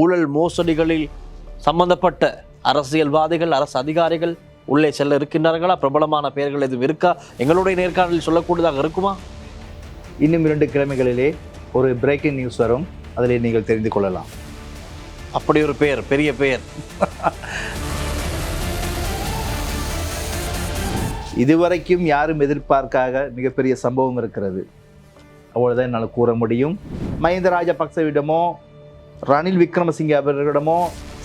ஊழல் மோசடிகளில் சம்பந்தப்பட்ட அரசியல்வாதிகள் அரசு அதிகாரிகள் உள்ளே செல்ல இருக்கின்றார்களா? பிரபலமான பெயர்கள் எதுவும் இருக்கா? எங்களுடைய நேர்காணலில் சொல்லக்கூடியதாக இருக்குமா? இன்னும் இரண்டு கிழமைகளிலே ஒரு பிரேக்கிங் நியூஸ் வரும். அதில் நீங்கள் தெரிந்து கொள்ளலாம். அப்படி ஒரு பெயர் பெரிய பெயர். இதுவரைக்கும் யாரும் எதிர்பார்க்காத மிகப்பெரிய சம்பவம் இருக்கிறது. அவ்வளவுதான் என்னால் கூற முடியும். மஹிந்த ராஜபக்சவிடமோ ரணில் விக்ரமசிங்கே அவர்களிடமோ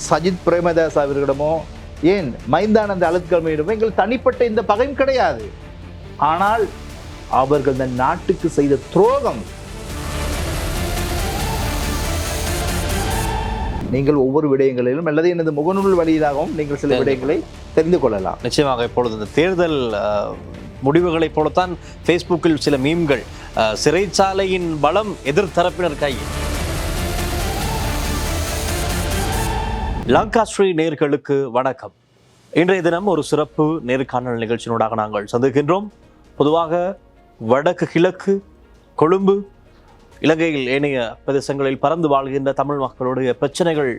சஜித் பிரேமதாஸ் அவர்களிடமோ ஏன் மைந்தானந்த அழுத்கல்மையிடமோ எங்கள் தனிப்பட்ட இந்த பகையும் கிடையாது. ஆனால் அவர்கள் இந்த நாட்டுக்கு செய்த துரோகம். நீங்கள் ஒவ்வொரு விடயங்களிலும் அல்லது எனது முகநூல் வழியிலாகவும் நீங்கள் சில விடயங்களை தெரிந்து கொள்ளலாம். நிச்சயமாக இப்பொழுது இந்த தேர்தல் முடிவுகளைப் போலத்தான் ஃபேஸ்புக்கில் சில மீம்கள் சிறைச்சாலையின் பலம் எதிர்த்தரப்பினர் கையில். லங்கா ஸ்ரீ நேர்களுக்கு வணக்கம். இன்றைய தினம் ஒரு சிறப்பு நேர்காணல் நிகழ்ச்சியினூடாக நாங்கள் சந்திக்கின்றோம். பொதுவாக வடக்கு கிழக்கு கொழும்பு இலங்கையில் ஏனைய பிரதேசங்களில் பறந்து வாழ்கின்ற தமிழ் மக்களுடைய பிரச்சனைகள்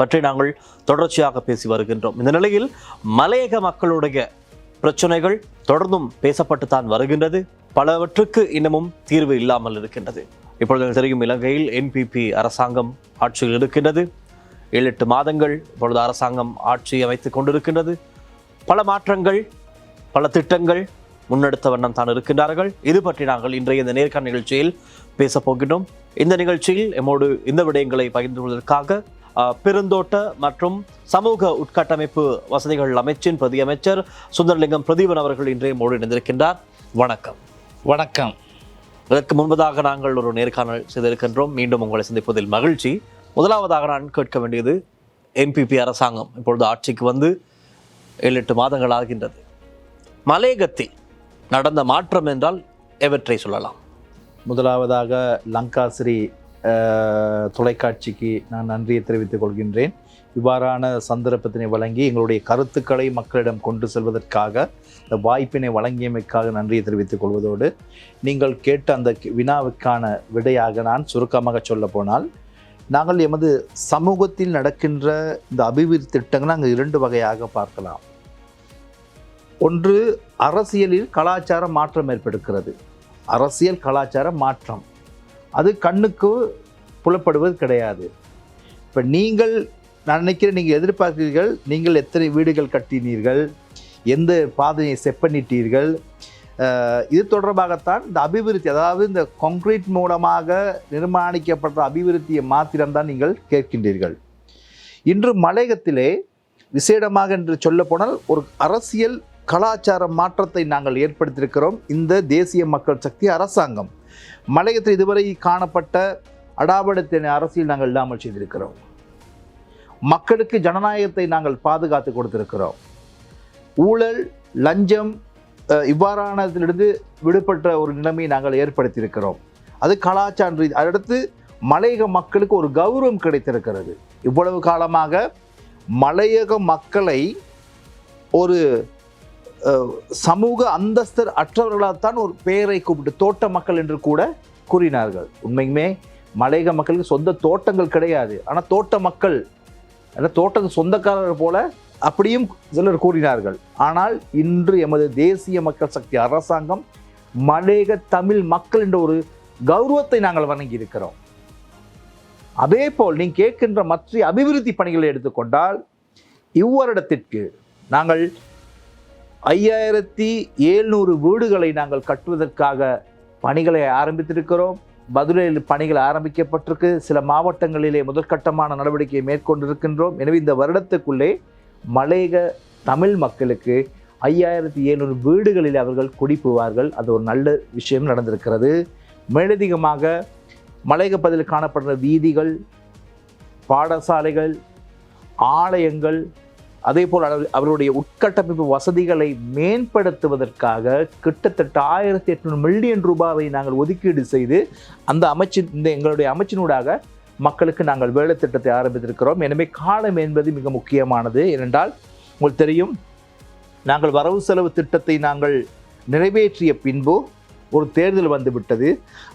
பற்றி நாங்கள் தொடர்ச்சியாக பேசி வருகின்றோம். இந்த நிலையில் மலையக மக்களுடைய பிரச்சனைகள் தொடர்ந்தும் பேசப்பட்டுத்தான் வருகின்றது. பலவற்றுக்கு இன்னமும் தீர்வு இல்லாமல் இருக்கின்றது. இப்பொழுது தெரியும் இலங்கையில் என்பிபி அரசாங்கம் ஆட்சியில் இருக்கின்றது. ஏழு எட்டு மாதங்கள் இப்பொழுது அரசாங்கம் ஆட்சி அமைத்துக் கொண்டிருக்கின்றது. பல மாற்றங்கள் பல திட்டங்கள் முன்னெடுத்த வண்ணம் தான் இருக்கின்றார்கள். இது பற்றி நாங்கள் இன்றைய இந்த நேர்காணல் நிகழ்ச்சியில் பேசப் போகின்றோம். இந்த நிகழ்ச்சியில் எம்மோடு இந்த விடயங்களை பகிர்ந்து கொள்வதற்காக பெருந்தோட்ட மற்றும் சமூக உட்கட்டமைப்பு வசதிகள் அமைச்சின் பிரதி அமைச்சர் சுந்தரலிங்கம் பிரதீபன் அவர்கள் இன்றைய மோடு இணைந்திருக்கின்றார். வணக்கம். வணக்கம். இதற்கு முன்பதாக நாங்கள் ஒரு நேர்காணல் செய்திருக்கின்றோம். மீண்டும் உங்களை சந்திப்பதில் மகிழ்ச்சி. முதலாவதாக நான் கேட்க வேண்டியது என்பிபி அரசாங்கம் இப்பொழுது ஆட்சிக்கு வந்து ஏழு எட்டு மாதங்கள் ஆகின்றது. மலையகத்தில் நடந்த மாற்றம் என்றால் எவற்றை சொல்லலாம்? முதலாவதாக லங்காசிரி தொலைக்காட்சிக்கு நான் நன்றியை தெரிவித்துக் கொள்கின்றேன். இவ்வாறான சந்தர்ப்பத்தினை வழங்கி எங்களுடைய கருத்துக்களை மக்களிடம் கொண்டு செல்வதற்காக இந்த வாய்ப்பினை வழங்கியமைக்காக நன்றியை தெரிவித்துக் கொள்வதோடு நீங்கள் கேட்ட அந்த வினாவுக்கான விடையாக நான் சுருக்கமாக சொல்ல போனால் நாங்கள் எமது சமூகத்தில் நடக்கின்ற இந்த அபிவிருத்தி திட்டங்களை நாங்கள் இரண்டு வகையாக பார்க்கலாம். ஒன்று அரசியலில் கலாச்சார மாற்றம் ஏற்படுகிறது. அரசியல் கலாச்சார மாற்றம். அது கண்ணுக்கு புலப்படுவது கிடையாது. இப்போ நீங்கள் நான் நினைக்கிறேன் நீங்கள் எதிர்பார்க்கிறீர்கள் நீங்கள் எத்தனை வீடுகள் கட்டினீர்கள் எந்த பாதையை செப்பனிட்டீர்கள் இது தொடர்பாகத்தான் இந்த அபிவிருத்தி அதாவது இந்த கான்கிரீட் மூலமாக நிர்மாணிக்கப்பட்ட அபிவிருத்தியை மாத்திரம்தான் நீங்கள் கேட்கின்றீர்கள். இன்று மலையகத்திலே விசேடமாக என்று சொல்லப்போனால் ஒரு அரசியல் கலாச்சார மாற்றத்தை நாங்கள் ஏற்படுத்தியிருக்கிறோம். இந்த தேசிய மக்கள் சக்தி அரசாங்கம். மலையகத்தில் இதுவரை காணப்பட்ட அடாபடத்தின அரசியல் நாங்கள் இல்லாமல் செய்திருக்கிறோம். மக்களுக்கு ஜனநாயகத்தை நாங்கள் பாதுகாத்து கொடுத்திருக்கிறோம். ஊழல் லஞ்சம் இவ்வாறானதிலிருந்து விடுபட்ட ஒரு நிலைமையை நாங்கள் ஏற்படுத்தியிருக்கிறோம். அது கலாச்சார ரீதி அடுத்து மலையக மக்களுக்கு ஒரு கௌரவம் கிடைத்திருக்கிறது. இவ்வளவு காலமாக மலையக மக்களை ஒரு சமூக அந்தஸ்தர் அற்றவர்களால்தான் ஒரு பெயரை கூப்பிட்டு தோட்ட மக்கள் என்று கூட கூறினார்கள். உண்மையுமே மலையக மக்களுக்கு சொந்த தோட்டங்கள் கிடையாது. ஆனால் தோட்ட மக்கள் தோட்டம் தோட்டத்து சொந்தக்காரர்கள் போல அப்படியும் சிலர் கூறினார்கள். ஆனால் இன்று எமது தேசிய மக்கள் சக்தி அரசாங்கம் மலேக தமிழ் மக்கள் என்ற ஒரு கௌரவத்தை நாங்கள் வணங்கி இருக்கிறோம் அதே போல் நீ கேட்கின்ற மற்ற அபிவிருத்தி பணிகளை எடுத்துக்கொண்டால் இவ்வருடத்திற்கு நாங்கள் ஐயாயிரத்தி ஏழ்நூறு வீடுகளை நாங்கள் கட்டுவதற்காக பணிகளை ஆரம்பித்திருக்கிறோம். பதுரையில் பணிகள் ஆரம்பிக்கப்பட்டிருக்கு. சில மாவட்டங்களிலே முதற்கட்டமான நடவடிக்கையை மேற்கொண்டிருக்கின்றோம். எனவே இந்த வருடத்துக்குள்ளே மலையக தமிழ் மக்களுக்கு ஐயாயிரத்தி எழுநூறு வீடுகளில் அவர்கள் குடிப்புவார்கள் அது ஒரு நல்ல விஷயம் நடந்திருக்கிறது. மேலதிகமாக மலையக பதில் காணப்படுற வீதிகள் பாடசாலைகள் ஆலயங்கள் அதே போல் அவர்- அவருடைய உட்கட்டமைப்பு வசதிகளை மேம்படுத்துவதற்காக கிட்டத்தட்ட ஆயிரத்தி எட்நூறு மில்லியன் ரூபாவை நாங்கள் ஒதுக்கீடு செய்து அந்த அமைச்சின் இந்த எங்களுடைய அமைச்சினூடாக மக்களுக்கு நாங்கள் வேலை திட்டத்தை ஆரம்பித்திருக்கிறோம். எனவே காலம் என்பது மிக முக்கியமானது. ஏனென்றால் உங்களுக்கு தெரியும் நாங்கள் வரவு செலவு திட்டத்தை நாங்கள் நிறைவேற்றிய பின்பு ஒரு தேர்தல் வந்துவிட்டது.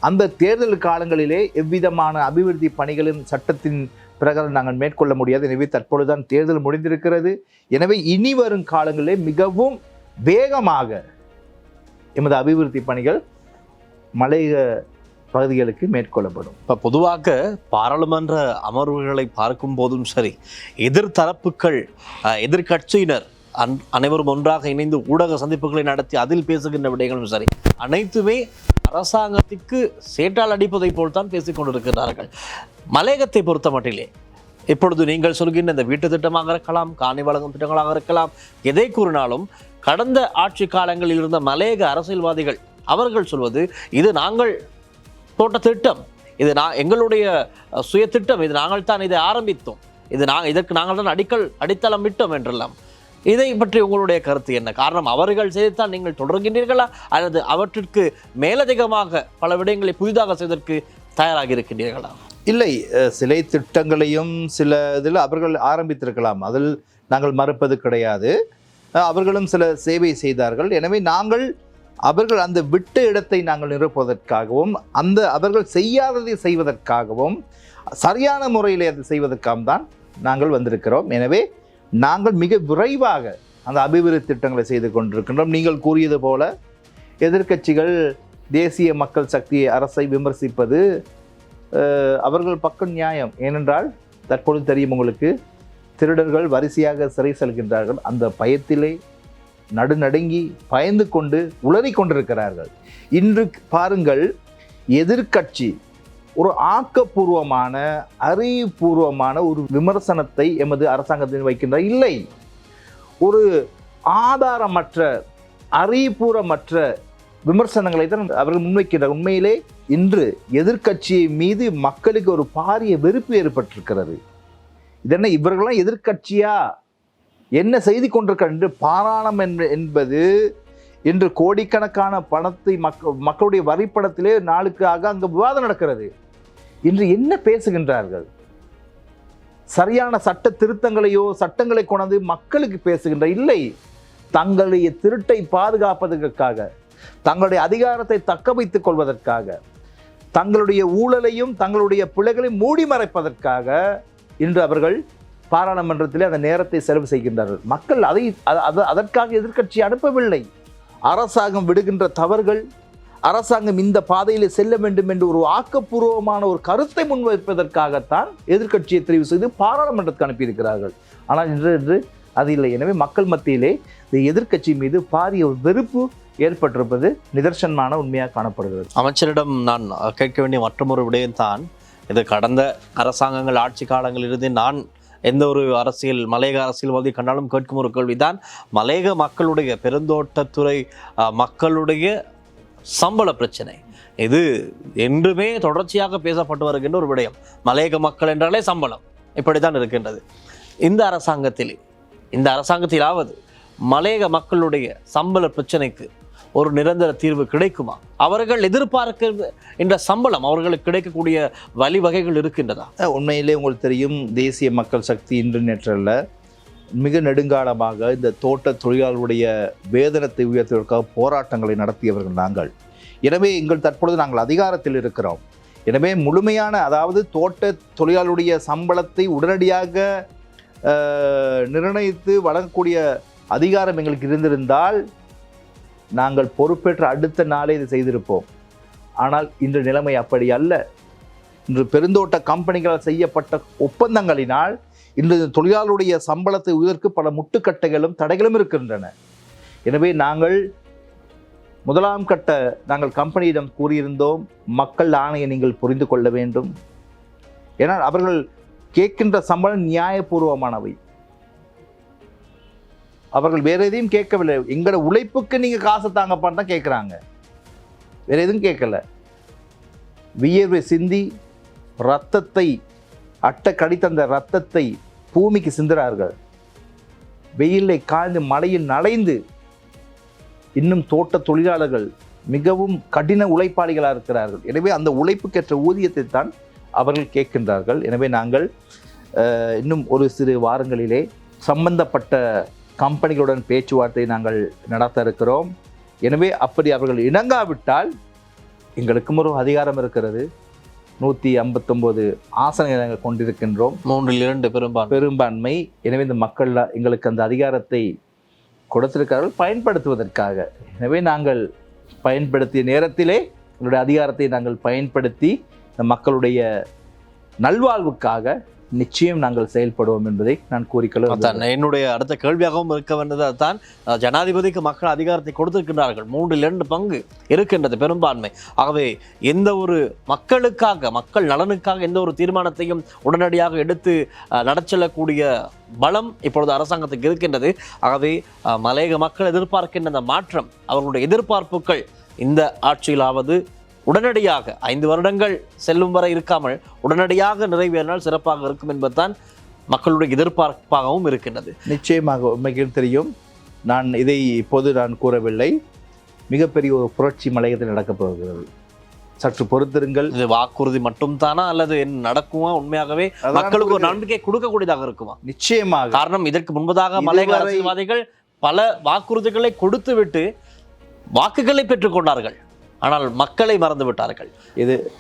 அந்த தேர்தல் காலங்களிலே எவ்விதமான அபிவிருத்தி பணிகளின் சட்டத்தின் பிரகாரம் நாங்கள் மேற்கொள்ள முடியாது. எனவே தற்பொழுதுதான் தேர்தல் முடிந்திருக்கிறது. எனவே இனி வரும் காலங்களிலே மிகவும் வேகமாக எமது அபிவிருத்தி பணிகள் மலைய பகுதிகளுக்கு மேற்கொள்ளப்படும். இப்போ பொதுவாக பாராளுமன்ற அமர்வுகளை பார்க்கும் போதும் சரி எதிர்த்தரப்புகள் எதிர்கட்சியினர் எதிர்க்கட்சியினர் அன் அனைவரும் ஒன்றாக இணைந்து ஊடக சந்திப்புகளை நடத்தி அதில் பேசுகின்ற விடயங்களும் சரி அனைத்துமே அரசாங்கத்திற்கு சேட்டால் அடிப்பதை போல் தான் பேசிக் மலையகத்தை பொறுத்த மட்டிலே இப்பொழுது நீங்கள் சொல்கின்ற இந்த வீட்டு திட்டமாக இருக்கலாம் காணி வழங்கும் திட்டங்களாக இருக்கலாம் எதை கூறினாலும் கடந்த ஆட்சி காலங்களில் இருந்த மலையக அரசியல்வாதிகள் அவர்கள் சொல்வது இது நாங்கள் தோட்ட திட்டம் இது நான் எங்களுடைய சுய திட்டம் இது நாங்கள் தான் இதை ஆரம்பித்தோம். இது நாங்கள் இதற்கு நாங்கள் தான் அடிக்கல் அடித்தளம் விட்டோம் என்றெல்லாம். இதை பற்றி உங்களுடைய கருத்து என்ன? காரணம் அவர்கள் செய்துத்தான் நீங்கள் தொடர்கின்றீர்களா? அல்லது அவற்றிற்கு மேலதிகமாக பல விடயங்களை புதிதாக செய்வதற்கு தயாராக இருக்கின்றீர்களா? இல்லை சிலை திட்டங்களையும் சில இதில் அவர்கள் ஆரம்பித்திருக்கலாம். அதில் நாங்கள் மறுப்பது கிடையாது. அவர்களும் சில சேவை செய்தார்கள். எனவே நாங்கள் அவர்கள் அந்த விட்ட இடத்தை நாங்கள் நிரப்புவதற்காகவும் அந்த அவர்கள் செய்யாததை செய்வதற்காகவும் சரியான முறையில் அதை செய்வதற்காகவும் தான் நாங்கள் வந்திருக்கிறோம். எனவே நாங்கள் மிக விரைவாக அந்த அபிவிருத்தி திட்டங்களை செய்து கொண்டிருக்கின்றோம். நீங்கள் கூறியது போல எதிர்க்கட்சிகள் தேசிய மக்கள் சக்தி அரசை விமர்சிப்பது அவர்கள் பக்கம் நியாயம். ஏனென்றால் தற்பொழுது தெரியும் உங்களுக்கு திருடர்கள் வரிசையாக சிறை செல்கின்றார்கள். அந்த பயத்திலே நடுநடுங்கி பயந்து கொண்டு உளறி கொண்டிருக்கிறார்கள். இன்று பாருங்கள் எதிர்க்கட்சி ஒரு ஆக்கப்பூர்வமான அறிவுபூர்வமான ஒரு விமர்சனத்தை எமது அரசாங்கத்தில் வைக்கின்ற இல்லை. ஒரு ஆதாரமற்ற அறிவுபூர்வமற்ற விமர்சனங்களை தான் அவர்கள் முன்வைக்கின்ற உண்மையிலே இன்று எதிர்கட்சியை மீது மக்களுக்கு ஒரு பாரிய வெறுப்பு ஏற்பட்டிருக்கிறது. இதென்ன இவர்களெல்லாம் எதிர்கட்சியா என்ன செய்து கொண்டிருக்க என்று பாராளம் என்ப- என்பது இன்று கோடிக்கணக்கான பணத்தை மக்க மக்களுடைய வரிப்படத்திலே நாளுக்காக அங்கு விவாதம் நடக்கிறது. இன்று என்ன பேசுகின்றார்கள்? சரியான சட்ட திருத்தங்களையோ சட்டங்களை கொண்டு மக்களுக்கு பேசுகின்ற இல்லை. தங்களுடைய திருட்டை பாதுகாப்பதற்காக தங்களுடைய அதிகாரத்தை தக்க வைத்துக் கொள்வதற்காக தங்களுடைய ஊழலையும் தங்களுடைய பிள்ளைகளையும் மூடி மறைப்பதற்காக இன்று அவர்கள் பாராளுமன்றத்தில் அந்த நேரத்தை செலவு செய்கின்றார்கள். மக்கள் அதை அதற்காக எதிர்க்கட்சி அனுப்பவில்லை. அரசாங்கம் விடுகின்ற தவறுகள் அரசாங்கம் இந்த பாதையில் செல்ல வேண்டும் என்று ஒரு ஆக்கப்பூர்வமான ஒரு கருத்தை முன்வைப்பதற்காகத்தான் எதிர்க்கட்சியை தெரிவு செய்து பாராளுமன்றத்துக்கு அனுப்பியிருக்கிறார்கள். ஆனால் இன்று இன்று அது இல்லை. எனவே மக்கள் மத்தியிலே இந்த எதிர்க்கட்சி மீது பாரிய ஒரு வெறுப்பு ஏற்பட்டிருப்பது நிதர்சனமான உண்மையாக காணப்படுகிறது. அமைச்சரிடம் நான் கேட்க வேண்டிய மற்றொரு விடயம்தான் இது கடந்த அரசாங்கங்கள் ஆட்சி காலங்களிலிருந்து நான் எந்த ஒரு அரசியல் மலையக அரசியல்வாதி கண்டாலும் கேட்கும் ஒரு கேள்விதான். மலையக மக்களுடைய பெருந்தோட்டத்துறை மக்களுடைய சம்பள பிரச்சனை. இது என்றுமே தொடர்ச்சியாக பேசப்பட்டு வருகின்ற ஒரு விடயம். மலையக மக்கள் என்றாலே சம்பளம். இப்படித்தான் இருக்கின்றது. இந்த அரசாங்கத்தில் இந்த அரசாங்கத்திலாவது மலையக மக்களுடைய சம்பள பிரச்சனைக்கு ஒரு நிரந்தர தீர்வு கிடைக்குமா? அவர்கள் எதிர்பார்க்க என்ற சம்பளம் அவர்களுக்கு கிடைக்கக்கூடிய வழிவகைகள் இருக்கின்றதா? உண்மையிலே உங்களுக்கு தெரியும் தேசிய மக்கள் சக்தி இன்று நேற்றல்ல மிக நெடுங்காலமாக இந்த தோட்ட தொழிலாளருடைய வேதனத்தை உயர்த்துவதற்காக போராட்டங்களை நடத்தியவர்கள் நாங்கள். எனவே எங்கள் தற்பொழுது நாங்கள் அதிகாரத்தில் இருக்கிறோம். எனவே முழுமையான அதாவது தோட்ட தொழிலாளருடைய சம்பளத்தை உடனடியாக நிர்ணயித்து வழங்கக்கூடிய அதிகாரம் எங்களுக்கு இருந்திருந்தால் நாங்கள் பொறுப்பேற்ற அடுத்த நாளே இது செய்திருப்போம். ஆனால் இன்று நிலைமை அப்படி அல்ல. இன்று பெருந்தோட்ட கம்பெனிகளால் செய்யப்பட்ட ஒப்பந்தங்களினால் இன்று தொழிலாளருடைய சம்பளத்தை உயர்க்கு பல முட்டுக்கட்டைகளும் தடைகளும் இருக்கின்றன. எனவே நாங்கள் முதலாம் கட்ட நாங்கள் கம்பெனியிடம் கூறியிருந்தோம் மக்கள் ஆணையை நீங்கள் புரிந்து கொள்ள வேண்டும். ஏன்னால் அவர்கள் கேட்கின்ற சம்பளம் நியாயபூர்வமானவை. அவர்கள் வேற எதையும் கேட்கவில்லை. எங்களோட உழைப்புக்கு நீங்கள் காசு தாங்கப்பான்னு தான் கேட்குறாங்க வேற எதுவும் கேட்கல. வியர்வை சிந்தி ரத்தத்தை அட்டை கடித்தந்த ரத்தத்தை பூமிக்கு சிந்துறார்கள். வெயிலை காய்ந்து மழையில் நனைந்து இன்னும் தோட்ட தொழிலாளர்கள் மிகவும் கடின உழைப்பாளிகளாக இருக்கிறார்கள். எனவே அந்த உழைப்புக்கேற்ற ஊதியத்தை தான் அவர்கள் கேட்கின்றார்கள். எனவே நாங்கள் இன்னும் ஒரு சிறு வாரங்களிலே சம்பந்தப்பட்ட கம்பெனிகளுடன் பேச்சுவார்த்தை நாங்கள் நடத்த இருக்கிறோம். எனவே அப்படி அவர்கள் இணங்காவிட்டால் எங்களுக்கும் ஒரு அதிகாரம் இருக்கிறது. நூற்றி ஐம்பத்தொம்போது ஆசனங்களை நாங்கள் கொண்டிருக்கின்றோம். மூன்றில் இரண்டு பெரும்பான்மை. பெரும்பான்மை. எனவே இந்த மக்கள் எங்களுக்கு அந்த அதிகாரத்தை கொடுத்திருக்கிறார்கள் பயன்படுத்துவதற்காக. எனவே நாங்கள் பயன்படுத்திய நேரத்திலே எங்களுடைய அதிகாரத்தை நாங்கள் பயன்படுத்தி இந்த மக்களுடைய நல்வாழ்வுக்காக நிச்சயம் நாங்கள் செயல்படுவோம் என்பதை நான் கூறிக்கொள்ள என்னுடைய அடுத்த கேள்வியாகவும் இருக்க வேண்டியது அதுதான் அஹ், ஜனாதிபதிக்கு மக்கள் அதிகாரத்தை கொடுத்திருக்கின்றார்கள். மூன்றில் இரண்டு பங்கு இருக்கின்றது பெரும்பான்மை. ஆகவே எந்த ஒரு மக்களுக்காக மக்கள் நலனுக்காக எந்த ஒரு தீர்மானத்தையும் உடனடியாக எடுத்து நடச்செல்லக்கூடிய பலம் இப்பொழுது அரசாங்கத்துக்கு இருக்கின்றது. ஆகவே மலையக மக்கள் எதிர்பார்க்கின்ற அந்த மாற்றம் அவர்களுடைய எதிர்பார்ப்புகள் இந்த ஆட்சியிலாவது உடனடியாக ஐந்து வருடங்கள் செல்லும் வரை இருக்காமல் உடனடியாக நிறைவேறினால் சிறப்பாக இருக்கும் என்பதுதான் மக்களுடைய எதிர்பார்ப்பாகவும் இருக்கின்றது. நிச்சயமாக உண்மைக்கு தெரியும். நான் இதை இப்போது நான் கூறவில்லை. மிகப்பெரிய ஒரு புரட்சி மலையத்தில் நடக்கப் போகிறது. சற்று பொறுத்திருங்கள். இது வாக்குறுதி மட்டும் தானா அல்லது என்ன நடக்குமா? உண்மையாகவே மக்களுக்கு ஒரு நம்பிக்கை கொடுக்கக்கூடியதாக இருக்குமா? நிச்சயமாக. காரணம் இதற்கு முன்பதாக மலையக அரசியல்வாதிகள் பல வாக்குறுதிகளை கொடுத்து விட்டு வாக்குகளை பெற்றுக்கொண்டார்கள் ஆனால் மக்களை மறந்து விட்டார்கள் இது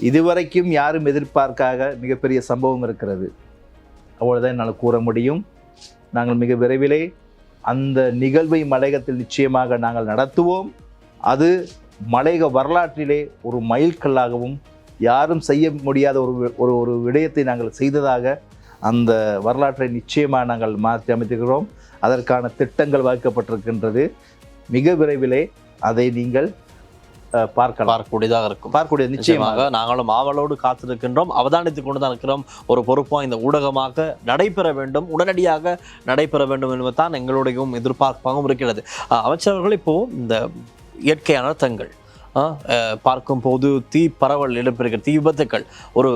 இதுவரைக்கும் யாரும் எதிர்பார்க்காக மிகப்பெரிய சம்பவம் இருக்கிறது. அவ்வளோதான் என்னால் கூற முடியும். நாங்கள் மிக விரைவிலே அந்த நிகழ்வை மலையகத்தில் நிச்சயமாக நாங்கள் நடத்துவோம். அது மலையக வரலாற்றிலே ஒரு மைல்கல்லாகவும் யாரும் செய்ய முடியாத ஒரு வி- ஒரு ஒரு விடயத்தை நாங்கள் செய்ததாக அந்த வரலாற்றை நிச்சயமாக நாங்கள் மாற்றி அமைத்துகிறோம். அதற்கான திட்டங்கள் வகுக்கப்பட்டிருக்கின்றது. மிக விரைவிலே அதை நீங்கள் பார்க்கலாம் பார்க்கக்கூடியதாக இருக்கும். பார்க்கக்கூடிய நிச்சயமாக. நாங்களும் ஆவலோடு காத்திருக்கின்றோம். அவதானித்துக் கொண்டு தான் இருக்கிறோம் ஒரு பொறுப்பாக இந்த ஊடகமாக நடைபெற வேண்டும். உடனடியாக நடைபெற வேண்டும் என்பதுதான் எங்களுடையும் எதிர்பார்ப்பாகவும் இருக்கிறது. அமைச்சர்கள் இப்போ இந்த இயற்கை அனர்த்தங்கள் பார்க்கும் போது தீ பரவல் இடம்பெறுகிற தீ விபத்துக்கள் ஒரு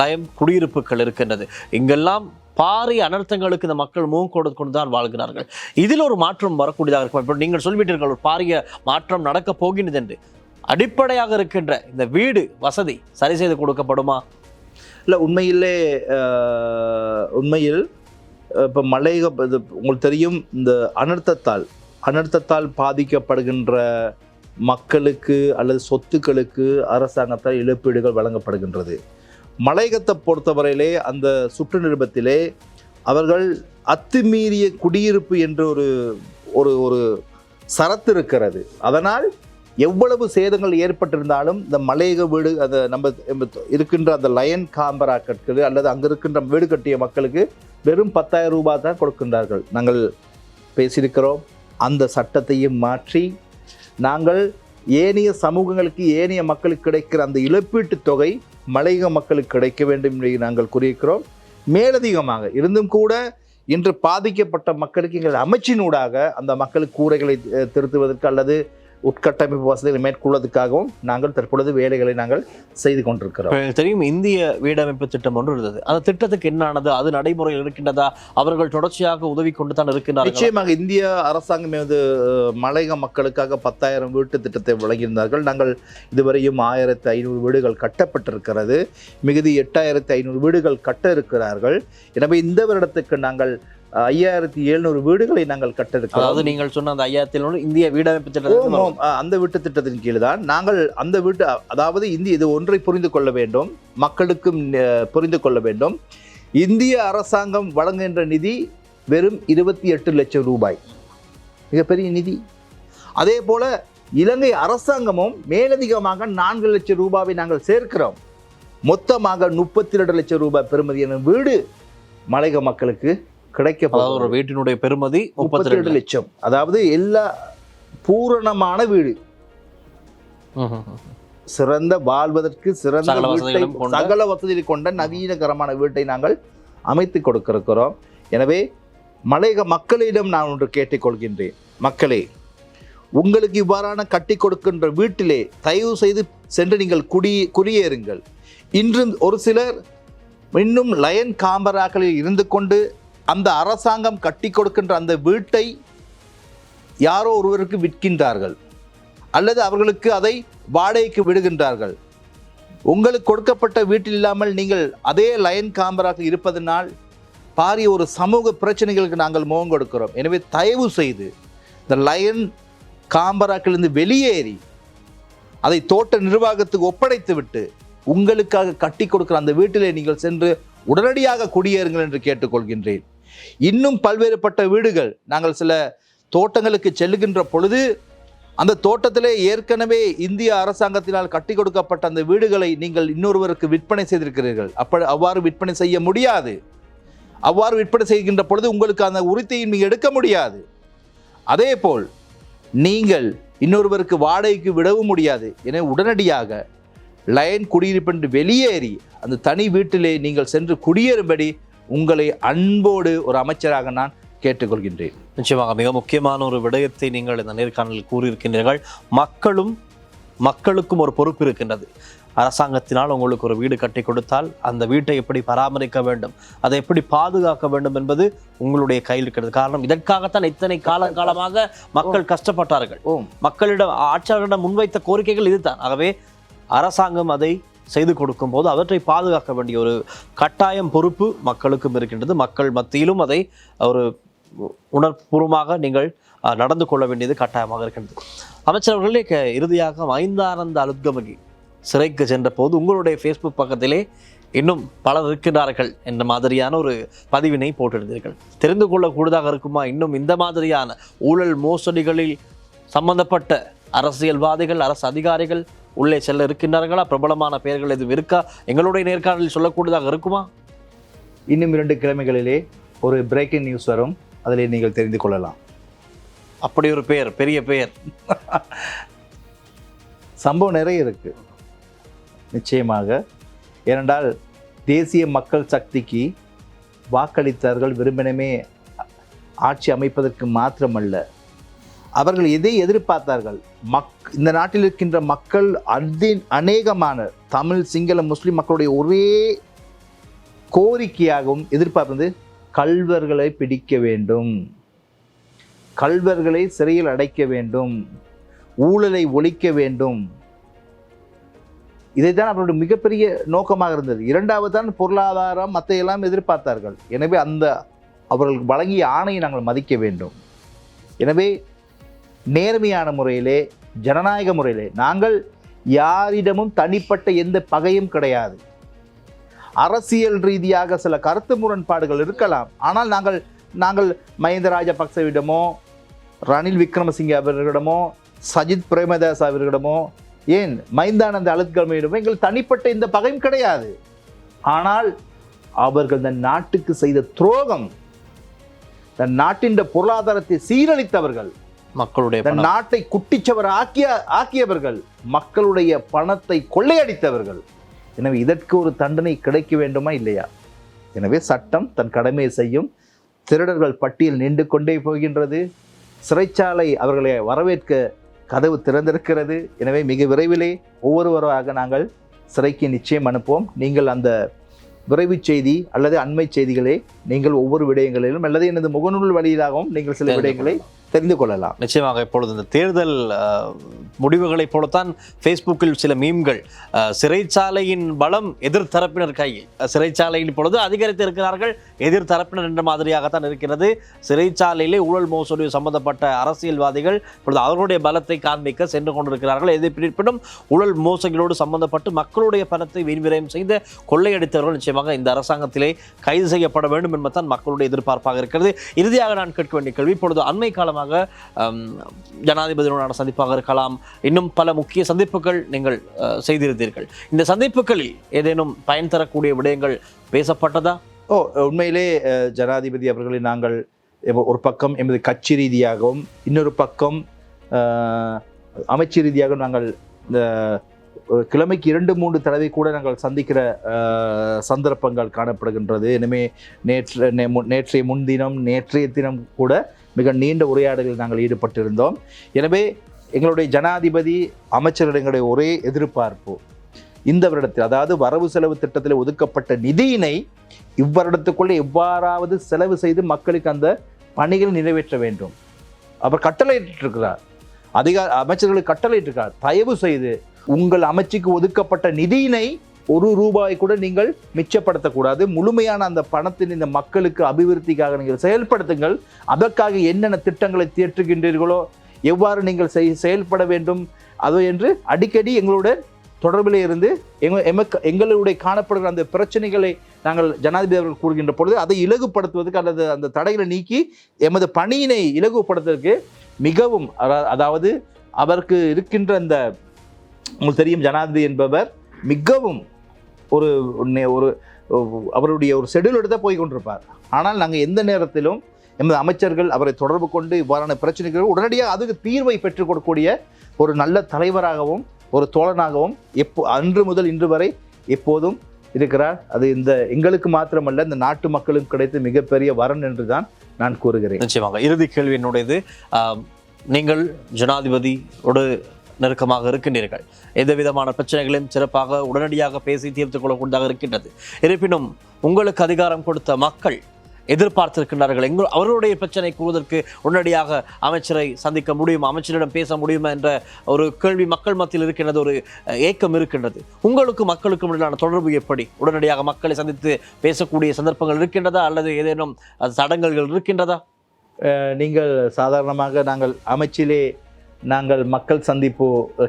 லயம் குடியிருப்புகள் இருக்கின்றது. இங்கெல்லாம் பாரிய அனர்த்தங்களுக்கு இந்த மக்கள் முகம் கொடுத்து கொண்டு தான் வாழ்கிறார்கள். இதில் ஒரு மாற்றம் வரக்கூடியதாக இருக்கும். இப்போ நீங்கள் சொல்லிவிட்டீர்கள் ஒரு பாரிய மாற்றம் நடக்கப் போகின்றது என்று அடிப்படையாக இருக்கின்ற இந்த வீடு வசதி சரி செய்து கொடுக்கப்படுமா? இல்லை உண்மையிலே உண்மையில் இப்போ மலையக இது உங்களுக்கு தெரியும் இந்த அனர்த்தத்தால் அனர்த்தத்தால் பாதிக்கப்படுகின்ற மக்களுக்கு அல்லது சொத்துக்களுக்கு அரசாங்கத்தால் இழப்பீடுகள் வழங்கப்படுகின்றது. மலையகத்தை பொறுத்தவரையிலே அந்த சுற்று நிருபத்திலே அவர்கள் அத்துமீறிய குடியிருப்பு என்று ஒரு ஒரு ஒரு சரத்து இருக்கிறது. அதனால் எவ்வளவு சேதங்கள் ஏற்பட்டிருந்தாலும் இந்த மலையக வீடு அந்த நம்ம நம்ம இருக்கின்ற அந்த லயன் காம்பராக்களுக்கு அல்லது அங்கே இருக்கின்ற வீடு கட்டிய மக்களுக்கு வெறும் பத்தாயிரம் ரூபாய் தான் கொடுக்கின்றார்கள். நாங்கள் பேசியிருக்கிறோம். அந்த சட்டத்தையும் மாற்றி நாங்கள் ஏனைய சமூகங்களுக்கு ஏனைய மக்களுக்கு கிடைக்கிற அந்த இழப்பீட்டுத் தொகை மலையக மக்களுக்கு கிடைக்க வேண்டும் என்று நாங்கள் கூறியிருக்கிறோம். மேலதிகமாக இருந்தும் கூட இன்று பாதிக்கப்பட்ட மக்களுக்கு எங்கள் அமைச்சினூடாக அந்த மக்களுக்கு கூரைகளை திருத்துவதற்கு அல்லது உட்கட்டமைப்பு வசதிகளை மேற்கொள்வதற்காகவும் நாங்கள் தற்பொழுது வேலைகளை நாங்கள் செய்து கொண்டிருக்கிறோம். தெரியும் இந்திய வீடமைப்பு திட்டம் ஒன்று இருந்தது. அந்த திட்டத்துக்கு என்ன ஆனது அது நடைமுறையில் இருக்கின்றதா? அவர்கள் தொடர்ச்சியாக உதவி கொண்டு தான் இருக்கின்றார்கள். நிச்சயமாக இந்திய அரசாங்கம் அஹ், மலையக மக்களுக்காக பத்தாயிரம் வீட்டு திட்டத்தை வழங்கியிருந்தார்கள். நாங்கள் இதுவரையும் ஆயிரத்தி ஐநூறு வீடுகள் கட்டப்பட்டிருக்கிறது. மிகுதி எட்டாயிரத்தி ஐநூறு வீடுகள் கட்ட இருக்கிறார்கள். எனவே இந்த வருடத்துக்கு நாங்கள் ஐயாயிரத்தி எழுநூறு வீடுகளை நாங்கள் கட்ட அதாவது நீங்கள் சொன்ன அந்த ஐயாயிரத்தில் ஒன்று இந்திய வீடமைப்பு. அஹ், அந்த வீட்டு திட்டத்தின் கீழ் தான் நாங்கள் அந்த வீட்டு அதாவது இந்திய இது ஒன்றை புரிந்து கொள்ள வேண்டும். மக்களுக்கும் புரிந்து கொள்ள வேண்டும். இந்திய அரசாங்கம் வழங்குகின்ற நிதி வெறும் இருபத்தி எட்டு லட்சம் ரூபாய். மிகப்பெரிய நிதி. அதே போல இலங்கை அரசாங்கமும் மேலதிகமாக நான்கு லட்சம் ரூபாவை நாங்கள் சேர்க்கிறோம். மொத்தமாக முப்பத்தி ரெண்டு லட்சம் ரூபாய் பெறுமதியான வீடு மலையக மக்களுக்கு. கிடைக்க ஒரு வீட்டினுடைய பெருமதி முப்பத்தி ரெண்டு. லட்சம். அதாவது எல்லா பூரணமான வீடு. சிறந்த வாழ்வதற்கு சிறந்த வீட்டை சகல வசதிகள் கொண்ட நவீனகரமான வீட்டை நாங்கள் அமைத்து கொடுக்கிறோம் எனவே மலையக மக்களிடம் நான் ஒன்று கேட்டுக்கொள்கின்றேன். மக்களே உங்களுக்கு இவ்வாறான கட்டி கொடுக்கின்ற வீட்டிலே தயவு செய்து சென்று நீங்கள் குடி குடியேறுங்கள். இன்றும் ஒரு சிலர் இன்னும் லயன் காம்பராக்களில் இருந்து கொண்டு அந்த அரசாங்கம் கட்டி கொடுக்கின்ற அந்த வீட்டை யாரோ ஒருவருக்கு விற்கின்றார்கள். அல்லது அவர்களுக்கு அதை வாடகைக்கு விடுகின்றார்கள். உங்களுக்கு கொடுக்கப்பட்ட வீட்டில் இல்லாமல் நீங்கள் அதே லயன் காம்பராக இருப்பதனால் பாரிய ஒரு சமூக பிரச்சனைகளுக்கு நாங்கள் முகம் கொடுக்கிறோம். எனவே தயவு செய்து இந்த லயன் காம்பராக்கிலிருந்து வெளியேறி அதை தோட்ட நிர்வாகத்துக்கு ஒப்படைத்து விட்டு உங்களுக்காக கட்டி கொடுக்கிற அந்த வீட்டிலே நீங்கள் சென்று உடனடியாக குடியேறுங்கள் என்று கேட்டுக்கொள்கின்றேன். இன்னும் பல்வேறுபட்ட வீடுகள். நாங்கள் சில தோட்டங்களுக்கு செல்லுகின்ற பொழுது அந்த தோட்டத்திலே ஏற்கனவே இந்திய அரசாங்கத்தினால் கட்டி கொடுக்கப்பட்ட அந்த வீடுகளை நீங்கள் இன்னொருவருக்கு விற்பனை செய்திருக்கிறீர்கள். அப்ப அவ்வாறு விற்பனை செய்ய முடியாது. அவ்வாறு விற்பனை செய்கின்ற பொழுது உங்களுக்கு அந்த உரித்தையை நீங்கள் எடுக்க முடியாது. அதே போல் நீங்கள் இன்னொருவருக்கு வாடகைக்கு விடவும் முடியாது. எனவே உடனடியாக லயன் குடியிருப்பென்று வெளியேறி அந்த தனி வீட்டிலே நீங்கள் சென்று குடியேறும்படி உங்களை அன்போடு ஒரு அமைச்சராக நான் கேட்டுக்கொள்கின்றேன். நிச்சயமாக மிக முக்கியமான ஒரு விடயத்தை நீங்கள் இந்த நேர்காணலில் கூறியிருக்கின்றீர்கள். மக்களும் மக்களுக்கும் ஒரு பொறுப்பு இருக்கின்றது. அரசாங்கத்தினால் உங்களுக்கு ஒரு வீடு கட்டி கொடுத்தால் அந்த வீட்டை எப்படி பராமரிக்க வேண்டும் அதை எப்படி பாதுகாக்க வேண்டும் என்பது உங்களுடைய கையில் இருக்கிறது. காரணம் இதற்காகத்தான் இத்தனை கால காலமாக மக்கள் கஷ்டப்பட்டார்கள். மக்களிடம் ஆட்சியாளரிடம் முன்வைத்த கோரிக்கைகள் இதுதான். ஆகவே அரசாங்கம் அதை செய்து கொடுக்கும் போது அவற்றை பாதுகாக்க வேண்டிய ஒரு கட்டாயம் பொறுப்பு மக்களுக்கும் இருக்கின்றது. மக்கள் மத்தியிலும் அதை ஒரு உணர்வுபூர்வமாக நீங்கள் நடந்து கொள்ள வேண்டியது கட்டாயமாக இருக்கின்றது. அமைச்சர் அவர்களே க- இறுதியாக ஐந்தானந்த அலுத்கமகி சிறைக்கு சென்ற போது உங்களுடைய ஃபேஸ்புக் பக்கத்திலே இன்னும் பலர் இருக்கின்றார்கள் என்ற மாதிரியான ஒரு பதிவினை போட்டிருந்தீர்கள். தெரிந்து கொள்ளக்கூடியதாக இருக்குமா? இன்னும் இந்த மாதிரியான ஊழல் மோசடிகளில் சம்பந்தப்பட்ட அரசியல்வாதிகள் அரசு அதிகாரிகள் உள்ளே செல்ல இருக்கின்றார்களா? பிரபலமான பெயர்கள் எதுவும் இருக்கா? எங்களுடைய நேர்காணலில் சொல்லக்கூடியதாக இருக்குமா? இன்னும் இரண்டு கிழமைகளிலே ஒரு பிரேக்கிங் நியூஸ் வரும். அதிலே நீங்கள் தெரிந்து கொள்ளலாம். அப்படி ஒரு பெயர் பெரிய பெயர். சம்பவம் நிறைய இருக்கு. நிச்சயமாக. ஏனென்றால் தேசிய மக்கள் சக்திக்கு வாக்களித்தார்கள் விரும்பினமே ஆட்சி அமைப்பதற்கு மாத்திரமல்ல. அவர்கள் எதை எதிர்பார்த்தார்கள்? மக் இந்த நாட்டில் இருக்கின்ற மக்கள் அதி அநேகமான தமிழ் சிங்கள முஸ்லீம் மக்களுடைய ஒரே கோரிக்கையாகவும் எதிர்பார்ப்பது கல்வர்களை பிடிக்க வேண்டும். கல்வர்களை சிறையில் அடைக்க வேண்டும். ஊழலை ஒழிக்க வேண்டும். இதைத்தான் அவருடைய மிகப்பெரிய நோக்கமாக இருந்தது. இரண்டாவது தான் பொருளாதாரம் மற்ற எல்லாம் எதிர்பார்த்தார்கள். எனவே அந்த அவர்களுக்கு வழங்கிய ஆணையை நாங்கள் மதிக்க வேண்டும். எனவே நேர்மையான முறையிலே ஜனநாயக முறையிலே. நாங்கள் யாரிடமும் தனிப்பட்ட எந்த பகையும் கிடையாது. அரசியல் ரீதியாக சில கருத்து முரண்பாடுகள் இருக்கலாம். ஆனால் நாங்கள் நாங்கள் மஹிந்த ராஜபக்சவிடமோ ரணில் விக்ரமசிங்கே அவர்களிடமோ சஜித் பிரேமதாஸ் அவர்களிடமோ ஏன் மைந்தானந்த அழுத்கமையிடமோ எங்கள் தனிப்பட்ட இந்த பகையும் கிடையாது. ஆனால் அவர்கள் இந்த நாட்டுக்கு செய்த துரோகம் தன் நாட்டின் பொருளாதாரத்தை சீரழித்தவர்கள் மக்களுடைய. நாட்டை குட்டிச்சவர் ஆக்கிய ஆக்கியவர்கள் மக்களுடைய பணத்தை கொள்ளையடித்தவர்கள். எனவே இதற்கு ஒரு தண்டனை கிடைக்க வேண்டுமா இல்லையா? எனவே சட்டம் தன் கடமையை செய்யும். திருடர்கள் பட்டியல் நீண்டு கொண்டே போகின்றது. சிறைச்சாலை அவர்களை வரவேற்க கதவு திறந்திருக்கிறது. எனவே மிக விரைவிலே ஒவ்வொருவராக நாங்கள் சிறைக்கு நிச்சயம் அனுப்புவோம். நீங்கள் அந்த விரைவு செய்தி அல்லது அண்மை செய்திகளை நீங்கள் ஒவ்வொரு விடயங்களிலும் அல்லது எனது முகநூல் வழியிலாகவும் நீங்கள் சில விடயங்களை தெரிந்து கொள்ளலாம். நிச்சயமாக இப்பொழுது இந்த தேர்தல் முடிவுகளைப் போலத்தான் ஃபேஸ்புக்கில் சில மீம்கள் சிறைச்சாலையின் பலம் எதிர் தரப்பினர் கையில் சிறைச்சாலையில் இப்பொழுது அதிகரித்து இருக்கிறார்கள் எதிர் தரப்பினர் என்ற மாதிரியாகத்தான் இருக்கிறது. சிறைச்சாலையிலே ஊழல் மோசடி சம்பந்தப்பட்ட அரசியல்வாதிகள் இப்பொழுது அவர்களுடைய பலத்தை காண்பிக்க சென்று கொண்டிருக்கிறார்கள். எது பிடிப்பினும் ஊழல் மோசடிகளோடு சம்பந்தப்பட்டு மக்களுடைய பணத்தை வீண்விரயம் செய்த கொள்ளையடித்தவர்கள் நிச்சயமாக இந்த அரசாங்கத்திலே கைது செய்யப்பட வேண்டும் என்பதுதான் மக்களுடைய எதிர்பார்ப்பாக இருக்கிறது. இறுதியாக நான் கேட்க வேண்டிய கேள்வி இப்பொழுது அண்மை காலமாக காரணமாக ஜனாதிபதியுடனான சந்திப்பாக இருக்கலாம். இன்னும் பல முக்கிய சந்திப்புகள் நீங்கள் செய்திருந்தீர்கள். இந்த சந்திப்புகளில் ஏதேனும் பயன் தரக்கூடிய விடயங்கள் பேசப்பட்டதா? ஓ உண்மையிலே ஜனாதிபதி அவர்களை நாங்கள் ஒரு பக்கம் எமது கட்சி ரீதியாகவும் இன்னொரு பக்கம் அமைச்சு ரீதியாகவும் நாங்கள் இந்த கிழமைக்கு இரண்டு மூன்று தடவை கூட நாங்கள் சந்திக்கிற சந்தர்ப்பங்கள் காணப்படுகின்றது. எனவே நேற்று நே- நேற்றைய முன்தினம் நேற்றைய தினம் கூட மிக நீண்ட உரையாடலில் நாங்கள் ஈடுபட்டிருந்தோம். எனவே எங்களுடைய ஜனாதிபதி அமைச்சர்கள் ஒரே எதிர்பார்ப்பு. இந்த வருடத்தில் அதாவது வரவு செலவு திட்டத்தில் ஒதுக்கப்பட்ட நிதியினை இவ்வருடத்துக்குள்ளே எவ்வாறாவது செலவு செய்து மக்களுக்கு அந்த பணிகளை நிறைவேற்ற வேண்டும். அவர் கட்டளையிட்டிருக்கிறார். அதிகார அமைச்சர்களுக்கு கட்டளையிட்டிருக்கிறார். தயவு செய்து உங்கள் அமைச்சுக்கு ஒதுக்கப்பட்ட நிதியினை ஒரு ரூபாய் கூட நீங்கள் மிச்சப்படுத்தக்கூடாது. முழுமையான அந்த பணத்தின் இந்த மக்களுக்கு அபிவிருத்திக்காக நீங்கள் செயல்படுத்துங்கள். அதற்காக என்னென்ன திட்டங்களை தேற்றுகின்றீர்களோ எவ்வாறு நீங்கள் செய் செயல்பட வேண்டும் அது என்று அடிக்கடி எங்களோட தொடர்பில் இருந்து எங்க எங்களுடைய காணப்படுகிற அந்த பிரச்சனைகளை நாங்கள் ஜனாதிபதி அவர்கள் கூறுகின்ற பொழுது அதை இலகுப்படுத்துவதற்கு அல்லது அந்த தடைகளை நீக்கி எமது பணியினை இலகுப்படுத்துவதற்கு மிகவும் அதாவது அவருக்கு இருக்கின்ற அந்த உங்களுக்கு தெரியும் ஜனாதிபதி என்பவர் மிகவும் ஒரு ஒரு அவருடைய ஒரு ஷெடியூல் எடுத்து போய் கொண்டிருப்பார். ஆனால் நாங்கள் எந்த நேரத்திலும் எமது அமைச்சர்கள் அவரை தொடர்பு கொண்டு இவ்வாறான பிரச்சனைகள் உடனடியாக அதுக்கு தீர்வை பெற்றுக் கொடுக்கக்கூடிய ஒரு நல்ல தலைவராகவும் ஒரு தோழனாகவும் எப்போ அன்று முதல் இன்று வரை எப்போதும் இருக்கிறார். அது இந்த எங்களுக்கு மாத்திரமல்ல இந்த நாட்டு மக்களும் கிடைத்த மிகப்பெரிய வரன் என்று தான் நான் கூறுகிறேன். நிச்சயமாக. இறுதி கேள்வி என்னுடையது. நீங்கள் ஜனாதிபதியோடு நெருக்கமாக இருக்கின்றீர்கள். எந்த விதமான பிரச்சனைகளையும் சிறப்பாக உடனடியாக பேசி தீர்த்துக் கொள்ளக்கூடியதாக இருக்கின்றது. இருப்பினும் உங்களுக்கு அதிகாரம் கொடுத்த மக்கள் எதிர்பார்த்திருக்கின்றார்கள். எங்கள் அவர்களுடைய பிரச்சனை கூறுவதற்கு உடனடியாக அமைச்சரை சந்திக்க முடியும் அமைச்சரிடம் பேச முடியுமா என்ற ஒரு கேள்வி மக்கள் மத்தியில் இருக்கின்றது ஒரு ஏக்கம் இருக்கின்றது. உங்களுக்கு மக்களுக்கும் இடையிலான தொடர்பு எப்படி? உடனடியாக மக்களை சந்தித்து பேசக்கூடிய சந்தர்ப்பங்கள் இருக்கின்றதா? அல்லது ஏதேனும் சடங்குகள் இருக்கின்றதா? நீங்கள் சாதாரணமாக நாங்கள் அமைச்சிலே நாங்கள் மக்கள் சந்திப்பு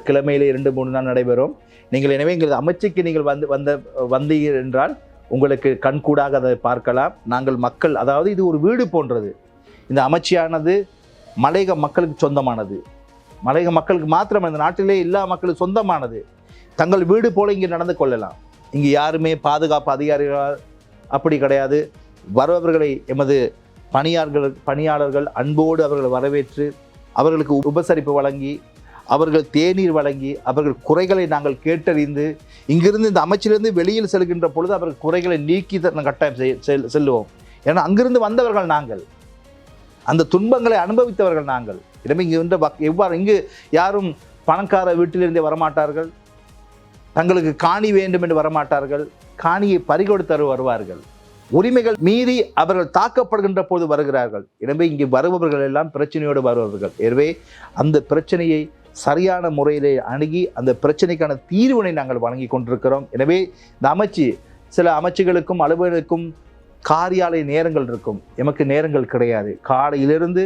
கிழமையிலே இரண்டு மூணு நாள் நடைபெறும். நீங்கள் எனவே எங்களது அமைச்சுக்கு நீங்கள் வந்து வந்த வந்தீர்கள் என்றால் உங்களுக்கு கண்கூடாக அதை பார்க்கலாம். நாங்கள் மக்கள் அதாவது இது ஒரு வீடு போன்றது. இந்த அமைச்சியானது மலையக மக்களுக்கு சொந்தமானது. மலையக மக்களுக்கு மாத்திரம் இந்த நாட்டிலே எல்லா மக்களுக்கு சொந்தமானது. தங்கள் வீடு போல இங்கே நடந்து கொள்ளலாம். இங்கே யாருமே பாதுகாப்பு அதிகாரிகள் அப்படி கிடையாது. வருபவர்களை எமது பணியாளர்கள் பணியாளர்கள் அன்போடு அவர்களை வரவேற்று அவர்களுக்கு உபசரிப்பு வழங்கி அவர்கள் தேநீர் வழங்கி அவர்கள் குறைகளை நாங்கள் கேட்டறிந்து இங்கிருந்து இந்த அமைச்சிலிருந்து வெளியில் செல்கின்ற பொழுது அவர்கள் குறைகளை நீக்கி கட்டாயம் செய்- செல்- செல்லுவோம். ஏன்னா அங்கிருந்து வந்தவர்கள் நாங்கள். அந்த துன்பங்களை அனுபவித்தவர்கள் நாங்கள். எனவே இங்கே வந்து எவ்வாறு இங்கு யாரும் பணக்கார வீட்டிலிருந்தே வரமாட்டார்கள். தங்களுக்கு காணி வேண்டும் என்று வரமாட்டார்கள். காணியை பறிகொடுத்தரு வருவார்கள். உரிமைகள் மீறி அவர்கள் தாக்கப்படுகின்ற போது வருகிறார்கள். எனவே இங்கே வருபவர்கள் எல்லாம் பிரச்சனையோடு வருபவர்கள். எனவே அந்த பிரச்சனையை சரியான முறையிலே அணுகி அந்த பிரச்சனைக்கான தீர்வினை நாங்கள் வழங்கி கொண்டிருக்கிறோம். எனவே இந்த அமைச்சு சில அமைச்சுகளுக்கும் அலுவலர்களுக்கும் காரியாலய நேரங்கள் இருக்கும். எமக்கு நேரங்கள் கிடையாது. காலையிலிருந்து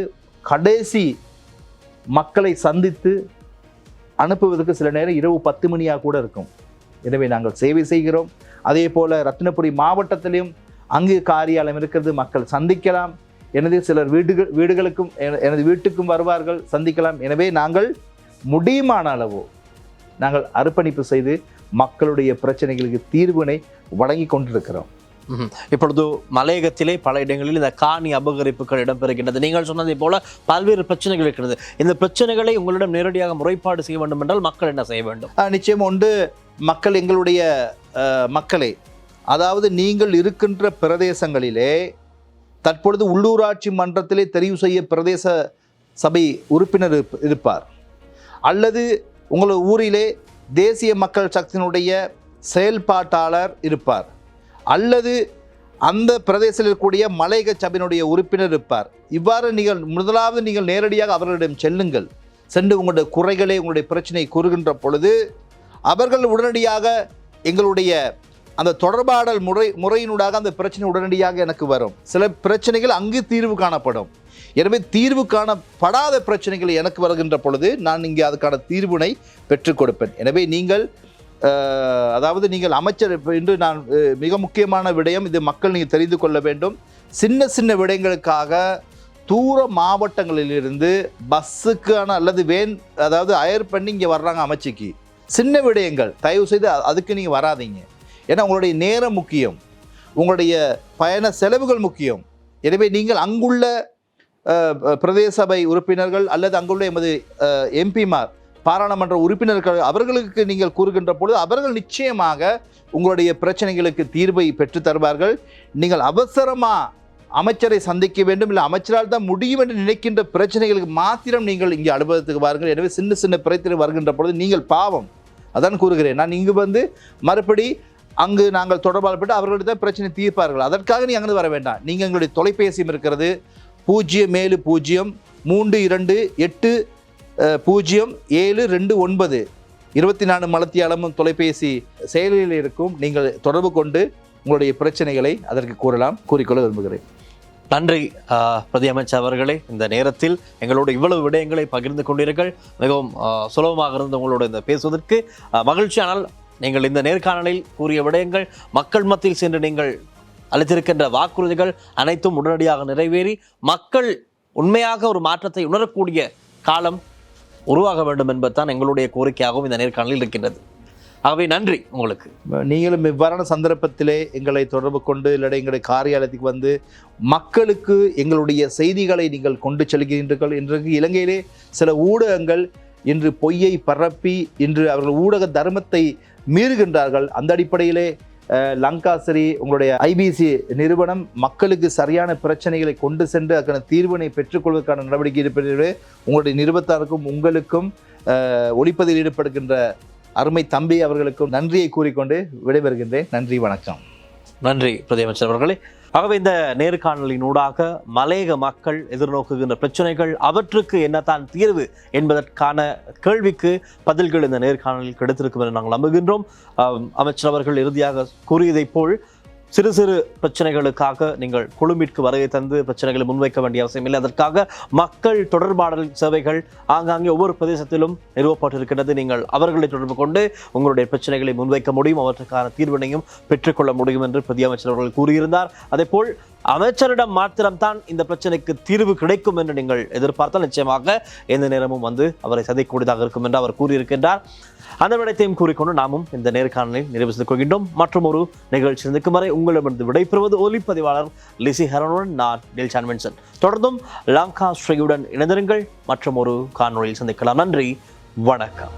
கடைசி மக்களை சந்தித்து அனுப்புவதற்கு சில நேரம் இரவு பத்து மணியாக கூட இருக்கும். எனவே நாங்கள் சேவை செய்கிறோம். அதே போல் ரத்தினபுரி மாவட்டத்திலையும் அங்கு காரியாலயம் இருக்கிறது மக்கள் சந்திக்கலாம். எனது சிலர் வீடுகள் வீடுகளுக்கும் என- எனது வீட்டுக்கும் வருவார்கள் சந்திக்கலாம். எனவே நாங்கள் முடியுமான அளவு நாங்கள் அர்ப்பணிப்பு செய்து மக்களுடைய பிரச்சனைகளுக்கு தீர்வினை வழங்கி கொண்டிருக்கிறோம். இப்பொழுது மலையகத்திலே பல இடங்களில் இந்த காணி அபகரிப்புகள் இடம்பெறுகின்றது. நீங்கள் சொன்னதை போல பல்வேறு பிரச்சனைகள் இருக்கிறது. இந்த பிரச்சனைகளை உங்களிடம் நேரடியாக முறைப்பாடு செய்ய வேண்டும் என்றால் மக்கள் என்ன செய்ய வேண்டும்? நிச்சயம் உண்டு மக்கள் எங்களுடைய மக்களே அதாவது நீங்கள் இருக்கின்ற பிரதேசங்களிலே தற்பொழுது உள்ளூராட்சி மன்றத்திலே தெரிவு செய்ய பிரதேச சபை உறுப்பினர் இருப்பார். அல்லது உங்கள் ஊரிலே தேசிய மக்கள் சக்தியினுடைய செயல்பாட்டாளர் இருப்பார். அல்லது அந்த பிரதேசத்தில் இருக்கக்கூடிய மலையக சபையினுடைய உறுப்பினர் இருப்பார். இவ்வாறு நீங்கள் முதலாவது நீங்கள் நேரடியாக அவர்களிடம் செல்லுங்கள். சென்று உங்களுடைய குறைகளை உங்களுடைய பிரச்சனை கூறுகின்ற பொழுது அவர்கள் உடனடியாக எங்களுடைய அந்த தொடர்பாடல் முறை முறையினூடாக அந்த பிரச்சனை உடனடியாக எனக்கு வரும். சில பிரச்சனைகள் அங்கு தீர்வு காணப்படும். எனவே தீர்வு காணப்படாத பிரச்சனைகள் எனக்கு வருகின்ற பொழுது நான் இங்கே அதுக்கான தீர்வினை பெற்றுக் கொடுப்பேன். எனவே நீங்கள் அதாவது நீங்கள் அமைச்சர் என்று இன்று நான் மிக முக்கியமான விடயம் இது மக்கள் நீங்கள் தெரிந்து கொள்ள வேண்டும். சின்ன சின்ன விடயங்களுக்காக தூர மாவட்டங்களிலிருந்து பஸ்ஸுக்கான அல்லது வேன் அதாவது அயர் பண்ணி இங்கே வர்றாங்க அமைச்சுக்கு. சின்ன விடயங்கள் தயவு செய்து அதுக்கு நீங்கள் வராதீங்க. ஏன்னா உங்களுடைய நேரம் முக்கியம். உங்களுடைய பயண செலவுகள் முக்கியம். எனவே நீங்கள் அங்குள்ள பிரதேச சபை உறுப்பினர்கள் அல்லது அங்குள்ள எமது எம்பிமார் பாராளுமன்ற உறுப்பினர்கள் அவர்களுக்கு நீங்கள் கூறுகின்ற பொழுது அவர்கள் நிச்சயமாக உங்களுடைய பிரச்சனைகளுக்கு தீர்வை பெற்று தருவார்கள். நீங்கள் அவசரமாக அமைச்சரை சந்திக்க வேண்டும். இல்லை அமைச்சரால் தான் முடியும் என்று நினைக்கின்ற பிரச்சனைகளுக்கு மாத்திரம் நீங்கள் இங்கே அலுவலகத்துக்கு வாருங்கள். எனவே சின்ன சின்ன பிரச்சனை வருகின்ற பொழுது நீங்கள் பாவம். அதான் கூறுகிறேன். நான் இங்கு வந்து மறுபடி அங்கு நாங்கள் தொடர்பாளப்பட்டு அவர்களுக்கு தான் பிரச்சனை தீர்ப்பார்கள். அதற்காக நீ அங்கிருந்து வர வேண்டாம். நீங்கள் எங்களுடைய தொலைபேசியும் இருக்கிறது பூஜ்ஜியம் ஏழு பூஜ்ஜியம் மூன்று இரண்டு எட்டு பூஜ்ஜியம் ஏழு ரெண்டு ஒன்பது. இருபத்தி நாலு மலத்தியாளமும் தொலைபேசி செயலியில் இருக்கும். நீங்கள் தொடர்பு கொண்டு உங்களுடைய பிரச்சனைகளை அதற்கு கூறலாம். கூறிக்கொள்ள விரும்புகிறேன். நன்றி பிரதியமைச்சர் பிரதி அமைச்சர் அவர்களே. இந்த நேரத்தில் எங்களோட இவ்வளவு விடயங்களை பகிர்ந்து கொண்டீர்கள். மிகவும் சுலபமாக இருந்து உங்களோட இந்த பேசுவதற்கு மகிழ்ச்சி. ஆனால் நீங்கள் இந்த நேர்காணலில் கூறிய விடயங்கள் மக்கள் மத்தியில் சென்று நீங்கள் அளித்திருக்கின்ற வாக்குறுதிகள் அனைத்தும் உடனடியாக நிறைவேறி மக்கள் உண்மையாக ஒரு மாற்றத்தை உணரக்கூடிய காலம் உருவாக வேண்டும் என்பதுதான் எங்களுடைய கோரிக்கையாகவும் இந்த நேர்காணலில் இருக்கின்றது. ஆகவே நன்றி உங்களுக்கு. நீங்களும் இவ்வாறான சந்தர்ப்பத்திலே எங்களை தொடர்பு கொண்டு இல்லை எங்களுடைய காரியாலயத்துக்கு வந்து மக்களுக்கு எங்களுடைய செய்திகளை நீங்கள் கொண்டு செல்கின்றீர்கள் இன்றைக்கு இலங்கையிலே சில ஊடகங்கள் இன்று பொய்யை பரப்பி இன்று அவர்கள் ஊடக தர்மத்தை மீறுகின்றார்கள். அந்த அடிப்படையிலே லங்காசரி உங்களுடைய ஐபிசி நிறுவனம் மக்களுக்கு சரியான பிரச்சனைகளை கொண்டு சென்று அதற்கான தீர்வினை பெற்றுக்கொள்வதற்கான நடவடிக்கை இருப்பது உங்களுடைய நிறுவனத்தாருக்கும் உங்களுக்கும் அஹ், ஒளிப்பதில் ஈடுபடுகின்ற அருமை தம்பி அவர்களுக்கும் நன்றியை கூறிக்கொண்டு விடைபெறுகின்றேன். நன்றி வணக்கம். நன்றி பிரதி அவர்களே. ஆகவே இந்த நேர்காணலினூடாக மலையக மக்கள் எதிர்நோக்குகின்ற பிரச்சனைகள் அவற்றுக்கு என்னதான் தீர்வு என்பதற்கான கேள்விக்கு பதில்கள் இந்த நேர்காணலில் கிடைத்திருக்கும் என நாங்கள் நம்புகின்றோம். அமைச்சர் அவர்கள் இறுதியாக கூறியதைப் போல் சிறு சிறு பிரச்சனைகளுக்காக நீங்கள் குழுமிற்கு வருகை தந்து பிரச்சனைகளை முன்வைக்க வேண்டிய அவசியம் இல்லை. அதற்காக மக்கள் தொடர்பாடல் சேவைகள் ஆங்காங்கே ஒவ்வொரு பிரதேசத்திலும் நிறுவப்பட்டிருக்கிறது நீங்கள் அவர்களை தொடர்பு கொண்டு உங்களுடைய பிரச்சனைகளை முன்வைக்க முடியும். அவற்றுக்கான தீர்வினையும் பெற்றுக்கொள்ள முடியும் என்று பிரதி அமைச்சர் அவர்கள் கூறியிருந்தார். அதேபோல் அமைச்சரிடம் மாத்திரம்தான் இந்த பிரச்சனைக்கு தீர்வு கிடைக்கும் என்று நீங்கள் எதிர்பார்த்தால் நிச்சயமாக எந்த நேரமும் வந்து அவரை சந்திக்கக்கூடியதாக இருக்கும் என்று அவர் கூறியிருக்கின்றார். அந்த விடயத்தையும் கூறிக்கொண்டு நாமும் இந்த நேர்காணலில் நிறைவு செய்து கொள்கின்றோம். மற்றும் ஒரு நிகழ்ச்சி சந்திக்கும் வரை உங்களிடமிருந்து விடைபெறுவது ஒலிப்பதிவாளர் லிசி ஹரனுடன் நான் டில் சான்வென்சன் தொடர்ந்தும் லங்கா ஸ்ரீயுடன் இணைந்திருங்கள். மற்றும் ஒரு காணொளியில் சந்திக்கலாம். நன்றி. வணக்கம்.